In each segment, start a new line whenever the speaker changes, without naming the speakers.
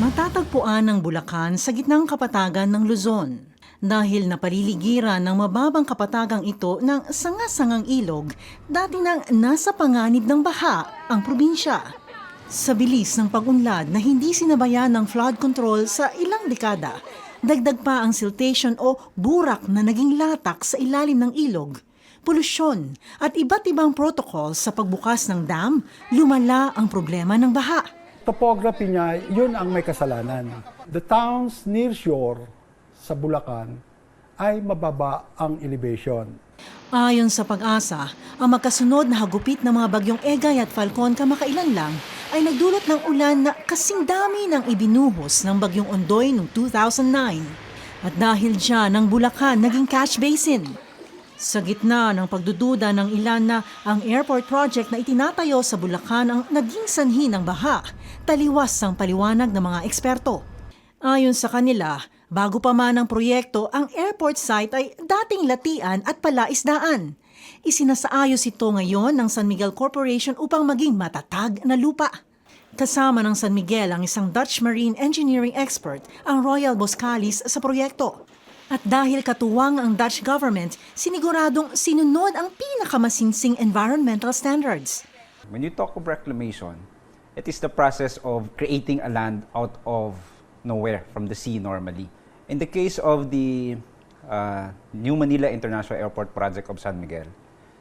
Matatagpuan ng Bulacan sa gitnang kapatagan ng Luzon. Dahil napaliligiran ng mababang kapatagang ito ng sanga-sangang ilog, dati nang nasa panganib ng baha ang probinsya. Sa bilis ng pagunlad na hindi sinabayan ng flood control sa ilang dekada, dagdag pa ang siltation o burak na naging latak sa ilalim ng ilog. Polusyon at iba't ibang protocol sa pagbukas ng dam, lumala ang problema ng baha.
Topography niya, yun ang may kasalanan. The towns near shore sa Bulacan ay mababa ang elevation.
Ayon sa pag-asa, ang magkasunod na hagupit ng mga bagyong Egay at Falcon kamakailan lang ay nagdulot ng ulan na kasing dami ng ibinuhos ng bagyong Ondoy noong 2009. At dahil dyan, ang Bulacan naging catch basin. Sa gitna ng pagdududa ng ilan na ang airport project na itinatayo sa Bulacan ang naging sanhi ng baha, taliwas ang paliwanag ng mga eksperto. Ayon sa kanila, bago pa man ang proyekto, ang airport site ay dating latian at palaisdaan. Isinasaayos ito ngayon ng San Miguel Corporation upang maging matatag na lupa. Kasama ng San Miguel ang isang Dutch marine engineering expert, ang Royal Boscalis, sa proyekto. At dahil katuwang ang Dutch government, siniguradong sinunod ang pinakamasinsing environmental standards.
When you talk of reclamation, it is the process of creating a land out of nowhere from the sea normally. In the case of the uh, New Manila International Airport project of San Miguel,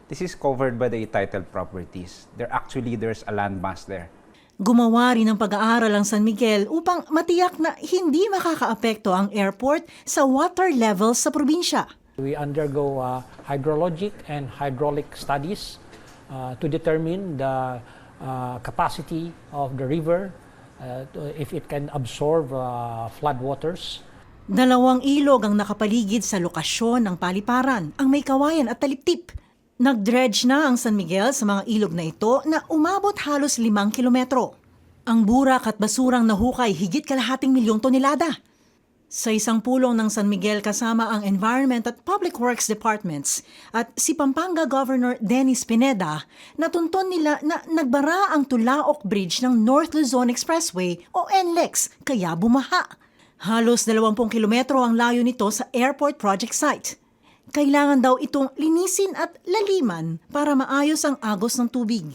this is covered by the titled properties. There actually there's a land mass there.
Gumawa rin ng pag-aaral ang San Miguel upang matiyak na hindi makakaapekto ang airport sa water level sa probinsya.
We undergo uh, hydrologic and hydraulic studies uh, to determine the uh, capacity of the river, uh, if it can absorb uh, flood waters.
Dalawang ilog ang nakapaligid sa lokasyon ng paliparan, ang may kawayan at taliptip. Nag-dredge na ang San Miguel sa mga ilog na ito na umabot halos limang kilometro. Ang burak at basurang nahukay higit kalahating milyong tonelada. Sa isang pulong ng San Miguel kasama ang Environment at Public Works Departments at si Pampanga Governor Dennis Pineda, natunton nila na nagbara ang Tulaok Bridge ng North Luzon Expressway o NLEX kaya bumaha. Halos 20 kilometro ang layo nito sa airport project site. Kailangan daw itong linisin at laliman para maayos ang agos ng tubig.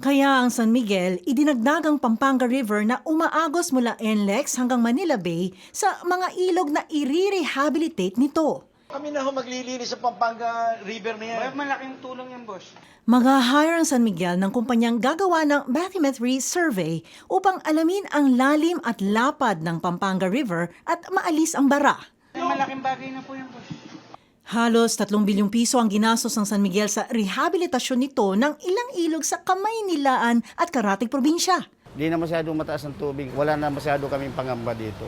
Kaya ang San Miguel, idinagdag ang Pampanga River na umaagos mula NLEX hanggang Manila Bay sa mga ilog na i-rehabilitate nito.
Kami na ho maglilinis sa Pampanga River na yan.
Malaking tulong yan, boss.
Mag-hire ang San Miguel ng kumpanyang gagawa ng bathymetry survey upang alamin ang lalim at lapad ng Pampanga River at maalis ang bara.
Malaking bagay na po yan, boss.
Halos 3 bilyong piso ang ginastos ng San Miguel sa rehabilitasyon nito ng ilang ilog sa Kamaynilaan at Karatig probinsya.
Di na masyadong mataas ang tubig. Wala na masyado kaming pangamba dito.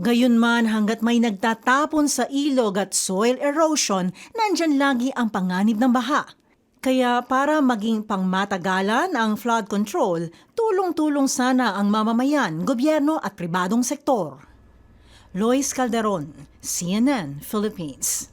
Gayunman hanggat may nagtatapon sa ilog at soil erosion, nandyan lagi ang panganib ng baha. Kaya para maging pangmatagalan ang flood control, tulong-tulong sana ang mamamayan, gobyerno at pribadong sektor. Lois Calderon, CNN, Philippines.